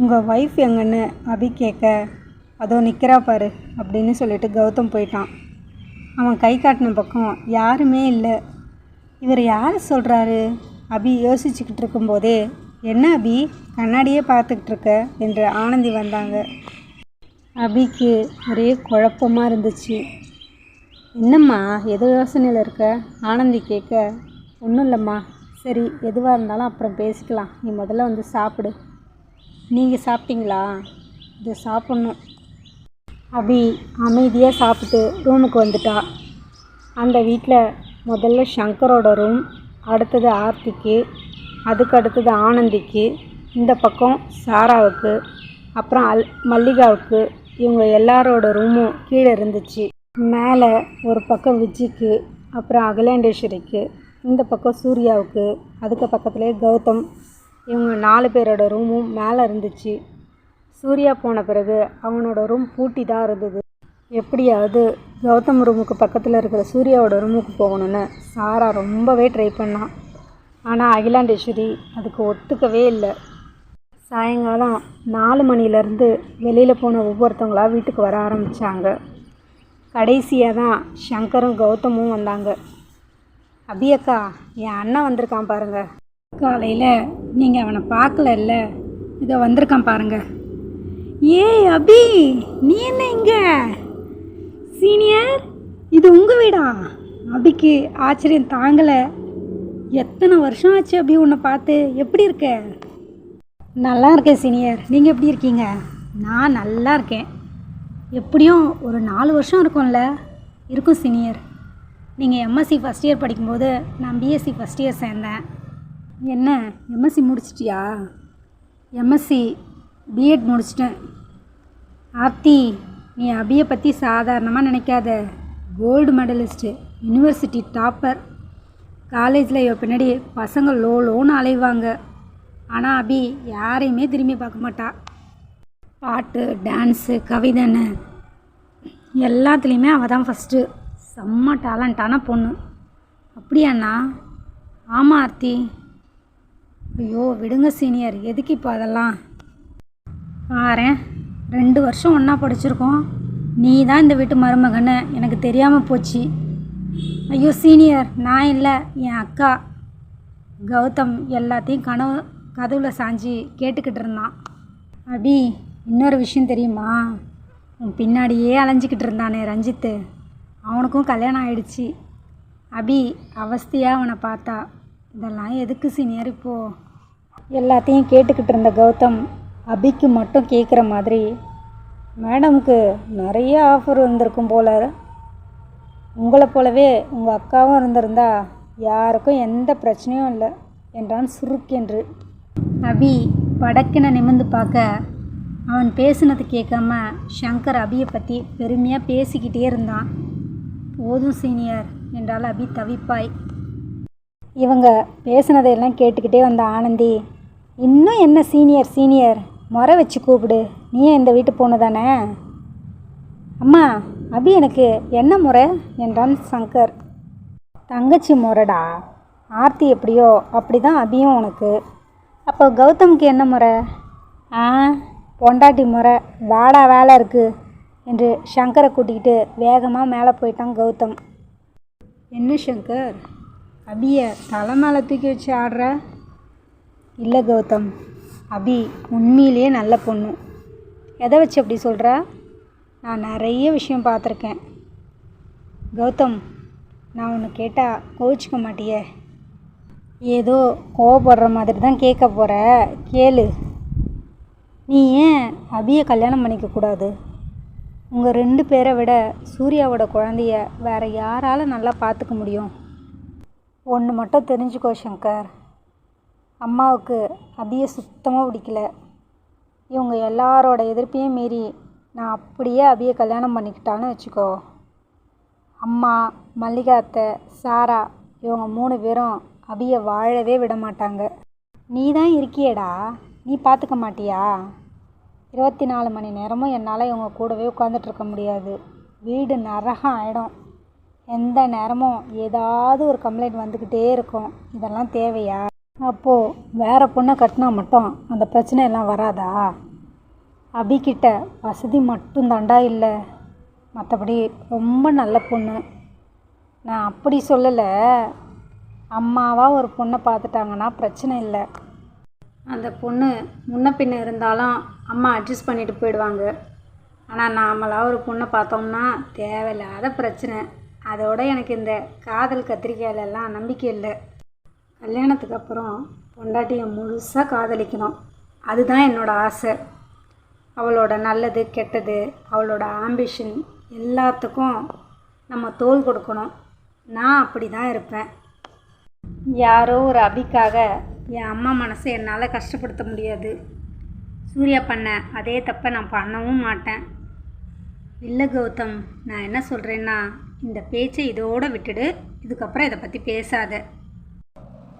உங்கள் ஒய்ஃப் எங்கன்னு அபி கேட்க அதோ நிற்கிறா பாரு அப்படின்னு சொல்லிட்டு கௌதம் போயிட்டான். அவன் கை காட்டின பக்கம் யாருமே இல்லை. இவர் யார் சொல்கிறாரு அபி யோசிச்சுக்கிட்டு இருக்கும்போதே என்ன அபி கண்ணாடியே பார்த்துக்கிட்டு இருக்க என்று ஆனந்தி வந்தாங்க. அபிக்கு ஒரே குழப்பமாக இருந்துச்சு. என்னம்மா எது யோசனையில் இருக்க? ஆனந்தி கேட்க ஒன்றும் இல்லைம்மா. சரி எதுவாக இருந்தாலும் அப்புறம் பேசிக்கலாம். நீ முதல்ல வந்து சாப்பிடு. நீங்கள் சாப்பிட்டீங்களா? இது சாப்பிட்ணும். அபி அமைதியாக சாப்பிட்டு ரூமுக்கு வந்துட்டா. அந்த வீட்டில் முதல்ல சங்கரோட ரூம் அடுத்தது ஆர்த்திக்கு அதுக்கு அடுத்தது ஆனந்திக்கு இந்த பக்கம் சாராவுக்கு அப்புறம் அல் மல்லிகாவுக்கு இவங்க எல்லாரோட ரூமும் கீழே இருந்துச்சு. மேலே ஒரு பக்கம் விஜிக்கு அப்புறம் அகிலாண்டேஸ்வரிக்கு இந்த பக்கம் சூர்யாவுக்கு அதுக்கு பக்கத்துலேயே கௌதம் இவங்க நாலு பேரோட ரூமும் மேலே இருந்துச்சு. சூர்யா போன பிறகு அவனோட ரூம் பூட்டி தான் இருந்தது. எப்படியாவது கௌதம் ரூமுக்கு பக்கத்தில் இருக்கிற சூர்யாவோட ரூமுக்கு போகணுன்னு சாரா ரொம்பவே ட்ரை பண்ணான். ஆனால் அகிலாண்டேஸ்வரி அதுக்கு ஒத்துக்கவே இல்லை. சாயங்காலம் நாலு மணிலேருந்து வெளியில் போன ஒவ்வொருத்தவங்களா வீட்டுக்கு வர ஆரம்பித்தாங்க கடைசியாக தான் சங்கரும் கௌதமும் வந்தாங்க. அபியக்கா என் அண்ணன் வந்திருக்கான் பாருங்கள் காலையில் நீங்கள் அவனை பார்க்கலல்ல? இதோ வந்திருக்கான் பாருங்க. ஏய் அபி நீ என்ன இங்கே? சீனியர் இது உங்கள் வீடா? அபிக்கு ஆச்சரியம் தாங்கலை. எத்தனை வருஷம் ஆச்சு அபி உன்னை பார்த்து? எப்படி இருக்க? நல்லா இருக்கேன் சீனியர். நீங்கள் எப்படி இருக்கீங்க? நான் நல்லா இருக்கேன். எப்படியும் ஒரு நாலு வருஷம் இருக்கும்ல? இருக்கும் சீனியர். நீங்கள் எம்எஸ்சி ஃபஸ்ட் இயர் படிக்கும்போது நான் பிஎஸ்சி ஃபஸ்ட் இயர் சேர்ந்தேன். என்ன? எம்எஸ்சி முடிச்சிட்டியா? எம்எஸ்சி பிஎட் முடிச்சிட்டேன். ஆர்த்தி நீ அபியை பற்றி சாதாரணமாக நினைக்காத. கோல்டு மெடலிஸ்ட்டு யூனிவர்சிட்டி டாப்பர் காலேஜில் இவ பின்னாடி பசங்க லோ லோன்னு அலைவாங்க. ஆனால் அபி யாரையுமே திரும்பி பார்க்க மாட்டா. பாட்டு டான்ஸு கவிதைன்னு. எல்லாத்துலேயுமே அவள் தான் ஃபஸ்ட்டு செம்ம டேலண்டான பொண்ணு. அப்படியாண்ணா? ஆமாம் ஆர்த்தி. ஐயோ விடுங்க சீனியர். எதுக்கு இப்போ அதெல்லாம்? பாரேன். ரெண்டு வருஷம் ஒன்றா படிச்சிருக்கோம். நீ தான் இந்த வீட்டு மருமகன்னு எனக்கு தெரியாமல் போச்சு. ஐயோ சீனியர் நான் இல்லை. என் அக்கா. கௌதம் எல்லாத்தையும் கனவு கதவுல சாஞ்சி கேட்டுக்கிட்டு இருந்தான். அபி இன்னொரு விஷயம் தெரியுமா? உன் பின்னாடியே அலைஞ்சிக்கிட்டு இருந்தானே ரஞ்சித்து. அவனுக்கும் கல்யாணம் ஆயிடுச்சு. அபி அவஸ்தையாக அவனை பார்த்தா. இதெல்லாம் எதுக்கு சீனியர் இப்போது எல்லாத்தையும் கேட்டுக்கிட்டு இருந்த கௌதம் அபிக்கு மட்டும் கேட்குற மாதிரி மேடமுக்கு நிறைய ஆஃபர் வந்திருக்கும் போல. உங்களை போலவே உங்கள் அக்காவும் இருந்திருந்தா யாருக்கும் எந்த பிரச்சனையும் இல்லை என்றான் சுருக்கென்று. அபி படக்கின நிமிர்ந்து பார்க்க அவன் பேசுனது கேட்காம ஷங்கர் அபியை பற்றி பெருமையாக பேசிக்கிட்டே இருந்தான். போதும் சீனியர் என்றால் அபி தவிப்பாய். இவங்க பேசுனதையெல்லாம் கேட்டுக்கிட்டே வந்த ஆனந்தி இன்னும் என்ன சீனியர் சீனியர்? முறை வச்சு கூப்பிடு. நீ இந்த வீட்டு பொண்ணு தானே? அம்மா அபி எனக்கு என்ன முறை? என்றான் சங்கர். தங்கச்சி முறைடா? ஆர்த்தி எப்படியோ அப்படி தான் அபியும் உனக்கு. அப்போ கௌதமுக்கு என்ன முறை? ஆ பொண்டாட்டி முறை. வாடா வேலை இருக்குது என்று சங்கரை கூட்டிக்கிட்டு வேகமாக மேலே போயிட்டான் கௌதம். என்ன சங்கர்? அபியை தலை மேலே தூக்கி வச்சு ஆடுற? இல்லை கௌதம் அபி உண்மையிலேயே நல்ல பொண்ணு. எதை வச்சு அப்படி சொல்கிறா நான் நிறைய விஷயம் பார்த்துருக்கேன். கௌதம் நான் ஒன்று கேட்டால் கோவிச்சுக்க மாட்டியே? ஏதோ கோவப்படுற மாதிரி தான் கேட்க போகிற கேளு. நீ ஏன் அபியை கல்யாணம் பண்ணிக்க கூடாது? உங்கள் ரெண்டு பேரை விட சூர்யாவோட குழந்தைய வேறு யாரால நல்லா பார்த்துக்க முடியும்? ஒன்று மட்டும் தெரிஞ்சுக்கோ சங்கர். அம்மாவுக்கு அபியை சுத்தமாக பிடிக்கல. இவங்க எல்லாரோட எதிர்ப்பையும் மீறி நான் அப்படியே அபியை கல்யாணம் பண்ணிக்கிட்டான்னு வச்சுக்கோ. அம்மா மல்லிகா அத்தை சாரா இவங்க மூணு பேரும் அபியை வாழவே விட மாட்டாங்க நீ தான் இருக்கியேடா. நீ பார்த்துக்க மாட்டியா? இருபத்தி நாலு மணி நேரமும் என்னால் இவங்க கூடவே உட்காந்துட்ருக்க முடியாது. வீடு நரகம் ஆகிடும் எந்த நேரமும் ஏதாவது ஒரு கம்ப்ளைண்ட் வந்துக்கிட்டே இருக்கும். இதெல்லாம் தேவையா? அப்போது வேறு பொண்ணை கட்டினா மட்டும் அந்த பிரச்சனையெல்லாம் வராதா? அபிக்கிட்ட வசதி மட்டும் தாண்டா இல்லை. மற்றபடி ரொம்ப நல்ல பொண்ணு. நான் அப்படி சொல்லலை. அம்மாவாக ஒரு பொண்ணை பார்த்துட்டாங்கன்னா பிரச்சனை இல்லை. அந்த பொண்ணு முன்ன பின்ன இருந்தாலும் அம்மா அட்ஜஸ்ட் பண்ணிட்டு போயிடுவாங்க. ஆனால் நாமளாக ஒரு பொண்ணை பார்த்தோம்னா தேவையில்லாத பிரச்சனை. அதோட எனக்கு இந்த காதல் கத்திரிக்காயிலெல்லாம் நம்பிக்கை இல்லை. கல்யாணத்துக்கு அப்புறம் பொண்டாட்டியை முழுசாக காதலிக்கணும். அதுதான் என்னோடய ஆசை. அவளோட நல்லது கெட்டது அவளோட ஆம்பிஷன் எல்லாத்துக்கும் நம்ம தோல் கொடுக்கணும். நான் அப்படி தான் இருப்பேன். யாரோ ஒரு அபிக்காக என் அம்மா மனசை என்னால் கஷ்டப்படுத்த முடியாது. சூர்யா பண்ண அதே தப்பை நான் பண்ணவும் மாட்டேன். இல்லை கௌதம் நான் என்ன சொல்கிறேன்னா இந்த பேச்சை இதோட விட்டுடு. இதுக்கப்புறம் இதை பற்றி பேசாத.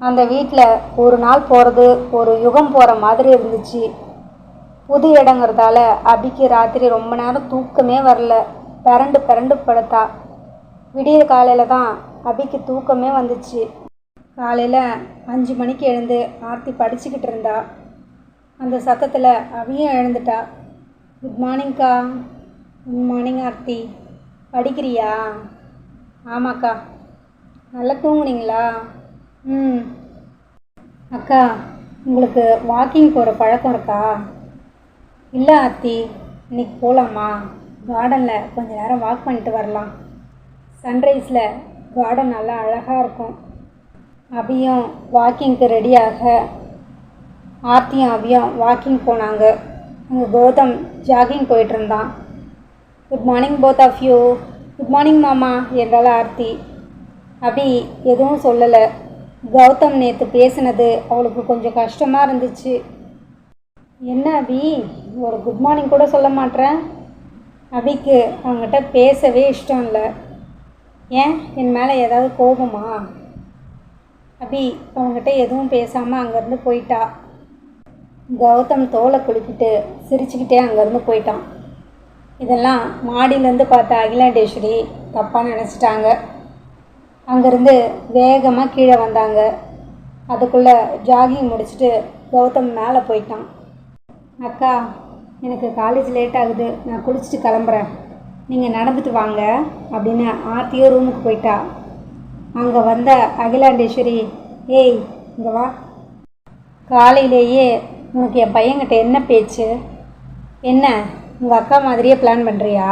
அந்த வீட்டில் ஒரு நாள் போகிறது ஒரு யுகம் போகிற மாதிரி இருந்துச்சு. புது இடங்கிறதால அபிக்கு ராத்திரி ரொம்ப நேரம் தூக்கமே வரல. பிறண்டு பிறண்டு படுத்தா. விடிய காலையில் தான் அபிக்கு தூக்கமே வந்துச்சு. காலையில் அஞ்சு மணிக்கு எழுந்து ஆர்த்தி படிச்சுக்கிட்டு இருந்தா. அந்த சத்தத்தில் அபியும் எழுந்துட்டா. குட் மார்னிங்க்கா குட் மார்னிங் ஆர்த்தி. படிக்கிறியா? ஆமாக்கா. நல்லா தூங்குனீங்களா? ம். அக்கா உங்களுக்கு வாக்கிங் போகிற பழக்கம் இருக்கா? இல்லை ஆர்த்தி இன்னைக்கு போகலாமா கார்டனில் கொஞ்ச நேரம் வாக் பண்ணிட்டு வரலாம். சன்ரைஸில் கார்டன் நல்லா அழகாக இருக்கும். அபியும் வாக்கிங்க்கு ரெடியாக ஆர்த்தியும் அபியும் வாக்கிங் போனாங்க. அங்கே கௌதம் ஜாகிங் போயிட்டு இருந்தான். Good morning both of you good morning மாமா என்றால் ஆர்த்தி. அபி எதுவும் சொல்லலை. கௌதம் நேற்று பேசினது அவளுக்கு கொஞ்சம் கஷ்டமாக இருந்துச்சு. என்ன அபி ஒரு குட் மார்னிங் கூட சொல்ல மாட்டேறேன் அபிக்கு அவங்ககிட்ட பேசவே இஷ்டம் இல்லை. ஏன்? என் மேலே ஏதாவது கோபமா? அபி அவங்ககிட்ட எதுவும் பேசாமல் அங்கேருந்து போயிட்டா. கௌதம் தோலை குலுக்கிட்டு சிரிச்சுக்கிட்டே அங்கேருந்து போயிட்டான். இதெல்லாம் மாடியிலேருந்து பார்த்த அகிலாண்டேஸ்வரி தப்பாக நினச்சிட்டாங்க. அங்கேருந்து வேகமாக கீழே வந்தாங்க. அதுக்குள்ளே ஜாகிங் முடிச்சுட்டு கௌதம் மேலே போயிட்டான். அக்கா எனக்கு காலேஜ் லேட் ஆகுது. நான் குளிச்சுட்டு கிளம்புறேன். நீங்கள் நடந்துட்டு வாங்க அப்படின்னு ஆர்த்தியோ ரூமுக்கு போயிட்டா. அங்கே வந்த அகிலாண்டேஸ்வரி ஏய் இங்கே வா. காலையிலேயே உனக்கு என் பையன்கிட்ட என்ன பேச்சு? என்ன உங்கள் அக்கா மாதிரியே பிளான் பண்ணுறியா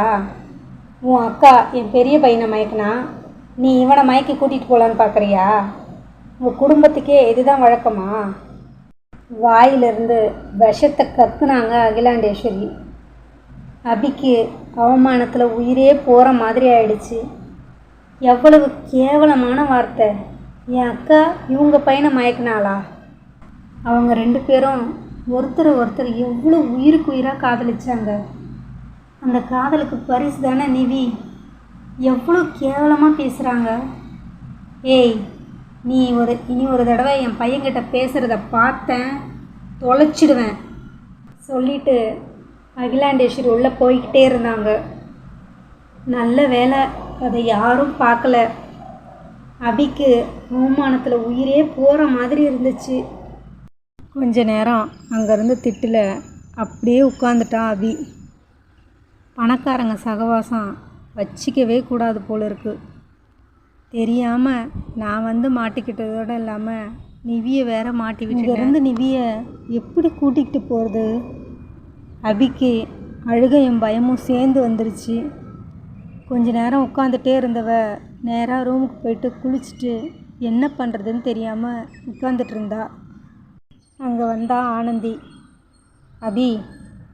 உன் அக்கா என் பெரிய பையனை மயக்கினா? நீ இவனை மயக்கி கூட்டிகிட்டு போகலான்னு பார்க்குறியா உங்கள் குடும்பத்துக்கே இதுதான் வழக்கமா? வாயிலிருந்து விஷத்தை கக்குனாங்க அகிலாண்டேஸ்வரி. அபிக்கு அவமானத்தில் உயிரே போகிற மாதிரி ஆயிடுச்சு. எவ்வளவு கேவலமான வார்த்தை. என் அக்கா இவங்க பையனை மயக்கினாளா? அவங்க ரெண்டு பேரும் ஒருத்தர் ஒருத்தர் எவ்வளோ உயிருக்கு உயிராக காதலிச்சாங்க. அந்த காதலுக்கு பரிசு தானே நிவி? எவ்வளோ கேவலமாக பேசுகிறாங்க ஏய் நீ ஒரு இனி ஒரு தடவை என் பையன்கிட்ட பேசுகிறத பார்த்தேன் தொலைச்சிடுவேன். சொல்லிட்டு அகிலாண்டேஸ்வரி உள்ளே போய்கிட்டே இருந்தாங்க. நல்ல வேலை அதை யாரும் பார்க்கல. அபிக்கு அவமானத்தில் உயிரே போகிற மாதிரி இருந்துச்சு. கொஞ்ச நேரம் அங்கேருந்து திட்டில் அப்படியே உட்காந்துட்டான் அபி. பணக்காரங்க சகவாசம் வச்சிக்கவே கூடாது போல இருக்குது தெரியாமல் நான் வந்து மாட்டிக்கிட்டதோடு இல்லாமல் நிவியை வேற மாட்டி விட்டுருந்து நிவியை எப்படி கூட்டிகிட்டு போகிறது அபிக்கு அழுகையும் பயமும் சேர்ந்து வந்துருச்சு. கொஞ்ச நேரம் உட்காந்துட்டே இருந்தவ நேராக ரூமுக்கு போயிட்டு குளிச்சுட்டு என்ன பண்ணுறதுன்னு தெரியாமல் உட்காந்துட்டு இருந்தா. அங்கே வந்தா ஆனந்தி அபி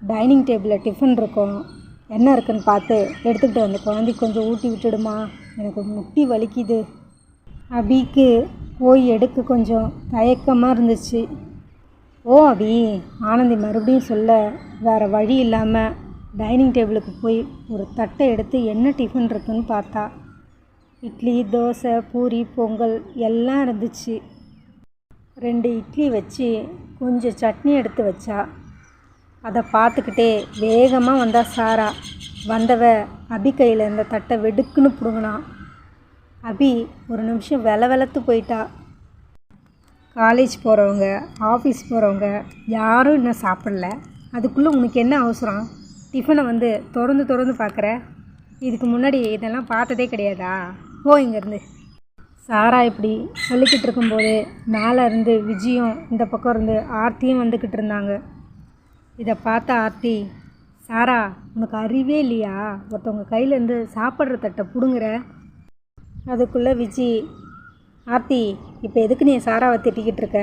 டைனிங் டேபிளில் டிஃபன் இருக்கும் என்ன இருக்குன்னு பார்த்து எடுத்துக்கிட்டு வந்து குழந்தைக்கு கொஞ்சம் ஊட்டி விட்டுடுமா? எனக்கு முட்டி வலிக்குது. அபிக்கு போய் எடுக்க கொஞ்சம் தயக்கமாக இருந்துச்சு. ஓ அபி ஆனந்தி மறுபடியும் சொல்ல வேறு வழி இல்லாமல் டைனிங் டேபிளுக்கு போய் ஒரு தட்டை எடுத்து என்ன டிஃபன் இருக்குன்னு பார்த்தா இட்லி தோசை பூரி பொங்கல் எல்லாம் இருந்துச்சு. ரெண்டு இட்லி வச்சு கொஞ்சம் சட்னி எடுத்து வச்சா அதை பார்த்துக்கிட்டே வேகமாக வந்தா சாரா. வந்தவ அபி கையில் இருந்த தட்டை வெடுக்குன்னு பிடுங்கினான் அபி ஒரு நிமிஷம் வெல வெலத்து போயிட்டா. காலேஜ் போகிறவங்க ஆஃபீஸ் போகிறவங்க யாரும் இன்னும் சாப்பிடல. அதுக்குள்ளே உனக்கு என்ன அவசரம்? டிஃபனை வந்து திறந்து திறந்து பார்க்குற இதுக்கு முன்னாடி இதெல்லாம் பார்த்ததே கிடையாதா? போ இங்கேருந்து. சாரா இப்படி சொல்லிக்கிட்டு இருக்கும்போது மேலே இருந்து விஜயும் இந்த பக்கம் இருந்து ஆர்த்தியும் வந்துக்கிட்டு இருந்தாங்க. இதை பார்த்த ஆர்த்தி சாரா உனக்கு அறிவே இல்லையா? ஒருத்தவங்க கையிலேருந்து சாப்பிட்ற தட்டை பிடுங்குற? அதுக்குள்ளே விஜி ஆர்த்தி இப்போ எதுக்கு நீ சாராவை திட்டிக்கிட்டு இருக்க?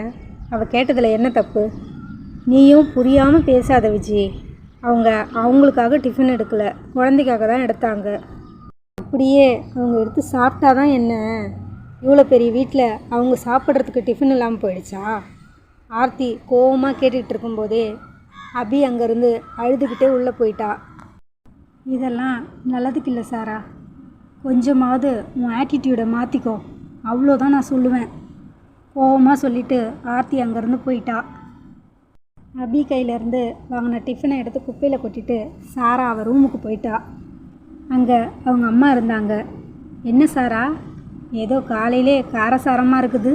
அவள் கேட்டதில் என்ன தப்பு? நீயும் புரியாமல் பேசாத விஜி. அவங்க அவங்களுக்காக டிஃபன் எடுக்கலை. குழந்தைக்காக தான் எடுத்தாங்க. அப்படியே அவங்க எடுத்து சாப்பிட்டா தான் என்ன? இவ்வளோ பெரிய வீட்டில் அவங்க சாப்பிட்றதுக்கு டிஃபன் இல்லாமல் போயிடுச்சா? ஆர்த்தி கோவமாக கேட்டுக்கிட்டு இருக்கும்போதே அபி அங்கேருந்து அழுதுகிட்டே உள்ளே போயிட்டா. இதெல்லாம் நல்லதுக்கு இல்லை சாரா. கொஞ்சமாவது உன் ஆட்டிடியூடை மாற்றிக்கோ அவ்வளோதான் நான் சொல்லுவேன். கோவமாக சொல்லிட்டு ஆர்த்தி அங்கேருந்து போயிட்டா. அபி கையிலேருந்து வாங்கின டிஃபனை எடுத்து குப்பையில் கொட்டிட்டு சாரா அவள் ரூமுக்கு போயிட்டா. அங்கே அவங்க அம்மா இருந்தாங்க. என்ன சாரா? ஏதோ காலையிலே காரசாரமாக இருக்குது.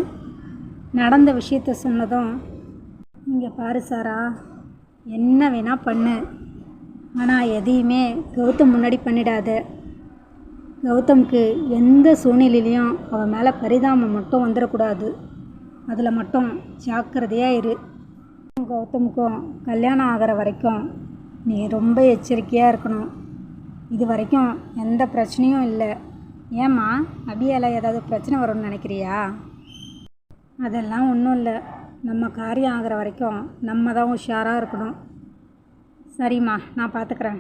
நடந்த விஷயத்த சொன்னதும் இங்கே பாரு சாரா. என்ன வேணால் பண்ணு. ஆனால் எதையுமே கௌதம் முன்னாடி பண்ணிடாத. கௌதம்க்கு எந்த சூழ்நிலையிலையும் அவன் மேலே பரிதாபம் மட்டும் வந்துடக்கூடாது அதில் மட்டும் ஜாக்கிரதையாக இரு. கௌதமுக்கும் கல்யாணம் ஆகிற வரைக்கும் நீ ரொம்ப எச்சரிக்கையாக இருக்கணும். இது வரைக்கும் எந்த பிரச்சனையும் இல்லை. ஏம்மா அபியால் ஏதாவது பிரச்சனை வரும்னு நினைக்கிறியா? அதெல்லாம் ஒன்றும் இல்லை. நம்ம காரியம் ஆகிற வரைக்கும் நம்ம தான் உஷாராக இருக்கணும். சரிம்மா நான் பார்த்துக்குறேன்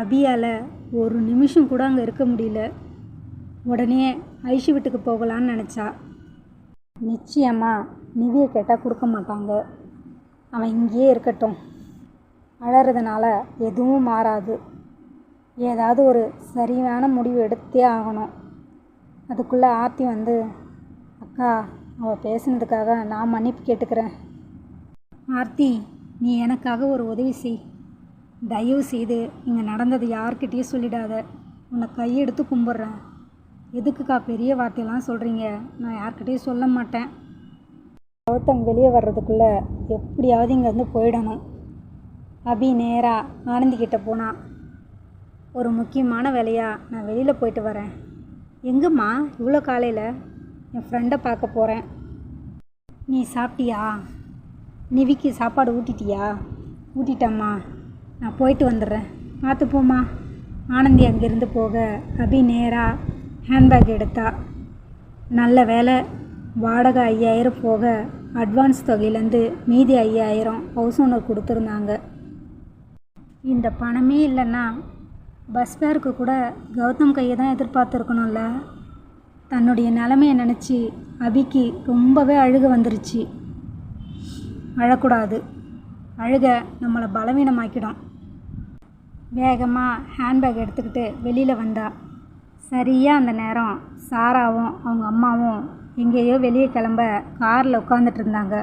அபியால் ஒரு நிமிஷம் கூட அங்கே இருக்க முடியல. உடனே ஐஷு வீட்டுக்கு போகலான்னு நினச்சா. நிச்சயமாக நிதியை கேட்டால் கொடுக்க மாட்டாங்க. அவன் இங்கேயே இருக்கட்டும். அழறதுனால எதுவும் மாறாது. ஏதாவது ஒரு சரியான முடிவு எடுத்தே ஆகணும். அதுக்குள்ளே ஆர்த்தி வந்து அக்கா அவள் பேசுனதுக்காக நான் மன்னிப்பு கேட்டுக்கிறேன். ஆர்த்தி நீ எனக்காக ஒரு உதவி செய். தயவு செய்து இங்கே நடந்தது யார்கிட்டயும் சொல்லிடாத. உன்னை கையெடுத்து கும்பிட்றேன். எதுக்குக்கா பெரிய வார்த்தையெல்லாம் சொல்கிறீங்க நான் யார்கிட்டயும் சொல்ல மாட்டேன். கௌதம் வெளியே வர்றதுக்குள்ளே எப்படியாவது இங்கேருந்து போயிடணும். அபி நேராக ஆனந்திக்கிட்ட போனான் ஒரு முக்கியமான வேலையாக நான் வெளியில் போயிட்டு வரேன். எங்கம்மா? இவ்வளோ காலையில்? என் ஃப்ரெண்டை பார்க்க போகிறேன் நீ சாப்பிட்டியா? நிவிக்கு சாப்பாடு ஊட்டிட்டியா? ஊட்டிட்டம்மா. நான் போயிட்டு வந்துடுறேன். பார்த்து போம்மா. ஆனந்தி அங்கேருந்து போக அபி நேராக ஹேண்ட்பேக் எடுத்தா. நல்ல வேலை வாடகை ஐயாயிரம் போக அட்வான்ஸ் தொகையிலேருந்து மீதி ஐயாயிரம் ஹவுஸ் ஓனர் கொடுத்துருந்தாங்க. இந்த பணமே இல்லைன்னா பஸ் ஃபேருக்கு கூட கௌதம் கையை தான் எதிர்பார்த்துருக்கணும்ல. தன்னுடைய நிலமையை நினச்சி அபிக்கு ரொம்பவே அழுக வந்துருச்சு. அழக்கூடாது. அழுக நம்மளை பலவீனமாக்கிடும். வேகமாக ஹேண்ட்பேக் எடுத்துக்கிட்டு வெளியில் வந்தா சரியாக அந்த நேரம் சாராவும் அவங்க அம்மாவும் எங்கேயோ வெளியே கிளம்ப காரில் உட்காந்துட்டு இருந்தாங்க.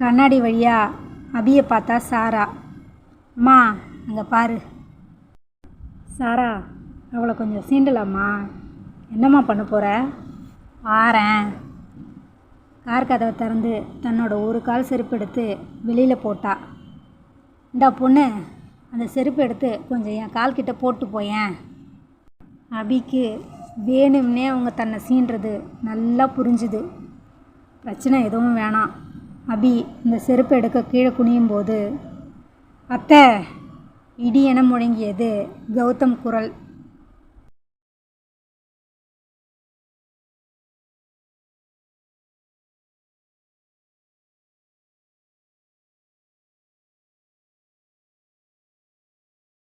கண்ணாடி வழியாக அபியை பார்த்தா சாரா அம்மா அங்கே பாரு. சாரா அவளை கொஞ்சம் சீண்டலாம்மா என்னம்மா பண்ண போகிற ஆறேன். கார் கதவை திறந்து தன்னோட ஒரு கால் செருப்பு எடுத்து வெளியில் போட்டா. இந்தா பொண்ணு அந்த செருப்பு எடுத்து கொஞ்சம் என் கால்கிட்ட போட்டு போயேன். அபிக்கு வேணும்னே அவங்க தன்னை சீன்றது நல்லா புரிஞ்சுது. பிரச்சனை எதுவும் வேணாம். அபி இந்த செருப்பு எடுக்க கீழே குனியும் போது அத்தை இடி என முழங்கியது கௌதம் குரல்.